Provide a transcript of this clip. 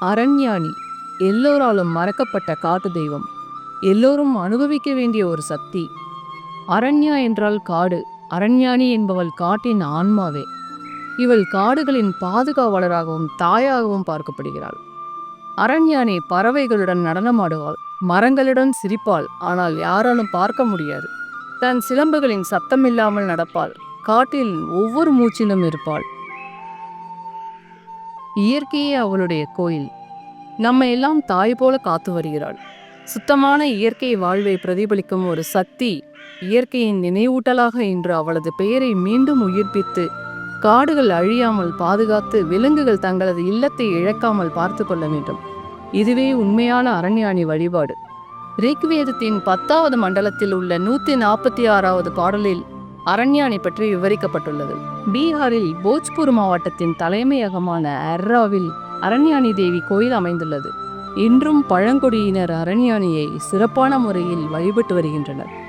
அரண்யானி எல்லோராலும் மறக்கப்பட்ட காட்டு தெய்வம். எல்லோரும் அனுபவிக்க வேண்டிய ஒரு சக்தி. அரண்யா என்றால் காடு. அரண்யானி என்பவள் காட்டின் ஆன்மாவே. இவள் காடுகளின் பாதுகாவலராகவும் தாயாகவும் பார்க்கப்படுகிறாள். அரண்யானி பறவைகளுடன் நடனமாடுவாள். மரங்களுடன் சிரிப்பாள். ஆனால் யாராலும் பார்க்க முடியாது. தன் சிலம்புகளின் சத்தமில்லாமல் நடப்பாள். காட்டில் ஒவ்வொரு மூச்சிலும் இருப்பாள். இயற்கையே அவளுடைய கோயில். நம்ம எல்லாம் தாய் போல காத்து வருகிறாள். சுத்தமான இயற்கை வாழ்வை பிரதிபலிக்கும் ஒரு சக்தி இயற்கையின் நினைவூட்டலாக இன்று அவளது பெயரை மீண்டும் உயிர்ப்பித்து காடுகள் அழியாமல் பாதுகாத்து விலங்குகள் தங்களது இல்லத்தை இழக்காமல் பார்த்து கொள்ள வேண்டும். இதுவே உண்மையான அரண்யாணி வழிபாடு. ரிக்வேதத்தின் பத்தாவது மண்டலத்தில் உள்ள நூற்றி நாற்பத்தி ஆறாவது பாடலில் அரண்யானை பற்றி விவரிக்கப்பட்டுள்ளது. பீகாரில் போஜ்பூர் மாவட்டத்தின் தலைமையகமான அர்ராவில் அரண்யானி தேவி கோயில் அமைந்துள்ளது. இன்றும் பழங்குடியினர் அரண்யானியை சிறப்பான முறையில் வழிபட்டு வருகின்றனர்.